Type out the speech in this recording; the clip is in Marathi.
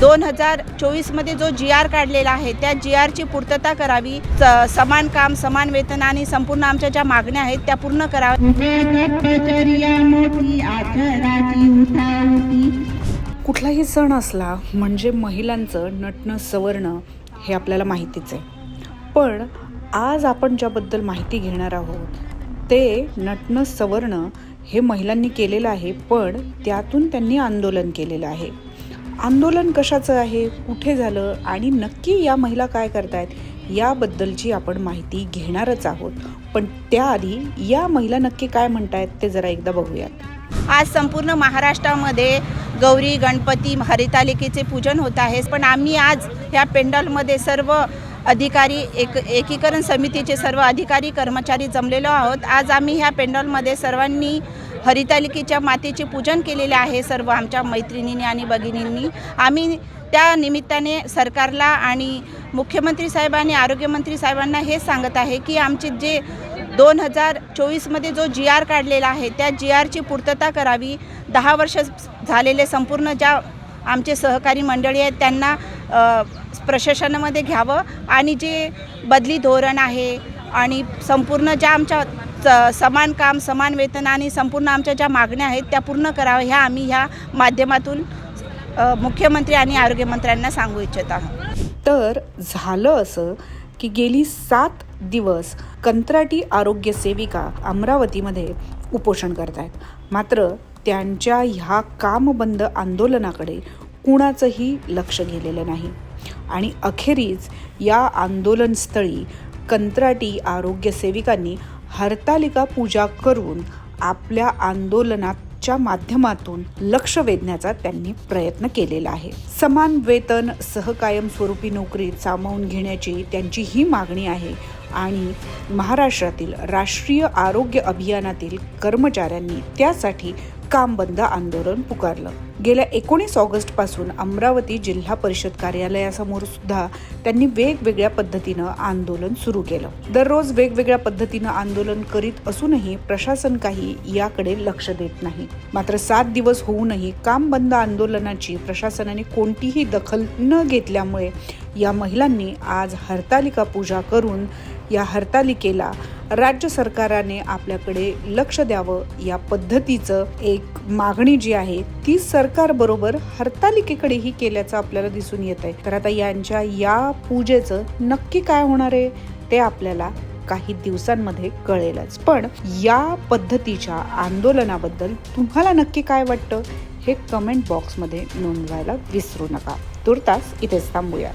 दोन हजार चोवीसमध्ये जो जी आर काढलेला आहे त्या जी आरची पूर्तता करावी. स- समान काम समान वेतन आणि संपूर्ण आमच्या ज्या मागण्या आहेत त्या पूर्ण कराव्या. कुठलाही सण असला म्हणजे महिलांचं नटणं सवरणं हे आपल्याला माहितीच आहे. पण आज आपण ज्याबद्दल माहिती घेणार आहोत ते नटणं सवरणं हे महिलांनी केलेलं आहे पण त्यातून त्यांनी आंदोलन केलेलं आहे. आंदोलन कशाचं आहे? कुठे झालं? आणि नक्की या महिला काय करतायत? याबद्दलची आपण माहिती घेणारच आहोत. पण त्याआधी या महिला नक्की काय म्हणतायत ते जरा एकदा बघूयात. आज संपूर्ण महाराष्ट्रामध्ये गौरी गणपती हरितालिकेचे पूजन होत आहे. पण आम्ही आज ह्या पेंडॉलमध्ये सर्व अधिकारी एक एकीकरण समितीचे सर्व अधिकारी कर्मचारी जमलेलो आहोत. आज आम्ही ह्या पेंडॉलमध्ये सर्वांनी हरितालिकेच्या मातेचे पूजन केलेले आहे सर्व आमच्या मैत्रिणींनी आणि भगिनींनी. आम्ही त्या निमित्ताने सरकारला आणि मुख्यमंत्री साहेबांनी आरोग्यमंत्री साहेबांना हे सांगत आहे की आमचे जे दोन हजार चोवीसमध्ये जो जी आर काढलेला आहे त्या जी आरची पूर्तता करावी. दहा वर्ष झालेले संपूर्ण ज्या आमचे सहकारी मंडळी आहेत त्यांना प्रशासनामध्ये घ्यावं. आणि जे बदली धोरण आहे आणि संपूर्ण ज्या आमच्या समान काम समान वेतन आणि संपूर्ण आमच्या ज्या मागण्या आहेत त्या पूर्ण कराव्या ह्या आम्ही ह्या माध्यमातून मुख्यमंत्री आणि आरोग्यमंत्र्यांना सांगू इच्छित आहोत. तर झालं असं की गेली सात दिवस कंत्राटी आरोग्य सेविका अमरावतीमध्ये उपोषण करत आहेत मात्र त्यांच्या ह्या कामबंद आंदोलनाकडे कुणाचंही लक्ष गेलेलं नाही. आणि अखेरीस या आंदोलनस्थळी कंत्राटी आरोग्य सेविकांनी हरतालिका पूजा करून आपल्या आंदोलनाच्या माध्यमातून लक्ष वेधण्याचा त्यांनी प्रयत्न केलेला आहे. समान वेतन सहकायम स्वरूपी नोकरीत सामावून घेण्याची त्यांची ही मागणी आहे आणि महाराष्ट्रातील राष्ट्रीय आरोग्य अभियानातील कर्मचाऱ्यांनी त्यासाठी काम बंद आंदोलन पुकारलं. गेल्या एकोणीस ऑगस्टपासून अमरावती जिल्हा परिषद कार्यालयासमोर सुद्धा त्यांनी वेगवेगळ्या पद्धतीनं आंदोलन सुरू केलं. दररोज वेगवेगळ्या पद्धतीनं आंदोलन करीत असूनही प्रशासन काही याकडे लक्ष देत नाही. मात्र सात दिवस होऊनही काम बंद आंदोलनाची प्रशासनाने कोणतीही दखल न घेतल्यामुळे या महिलांनी आज हरतालिका पूजा करून या हरतालिकेला राज्य सरकाराने आपल्याकडे लक्ष द्यावं या पद्धतीचं एक मागणी जी आहे ती सरकारबरोबर हरतालिकेकडेही केल्याचं आपल्याला दिसून येत आहे. तर आता यांच्या या पूजेचं नक्की काय होणार आहे ते आपल्याला काही दिवसांमध्ये कळेलच. पण या पद्धतीच्या आंदोलनाबद्दल तुम्हाला नक्की काय वाटतं हे कमेंट बॉक्समध्ये नोंदवायला विसरू नका. तुर्तास इथेच थांबूया.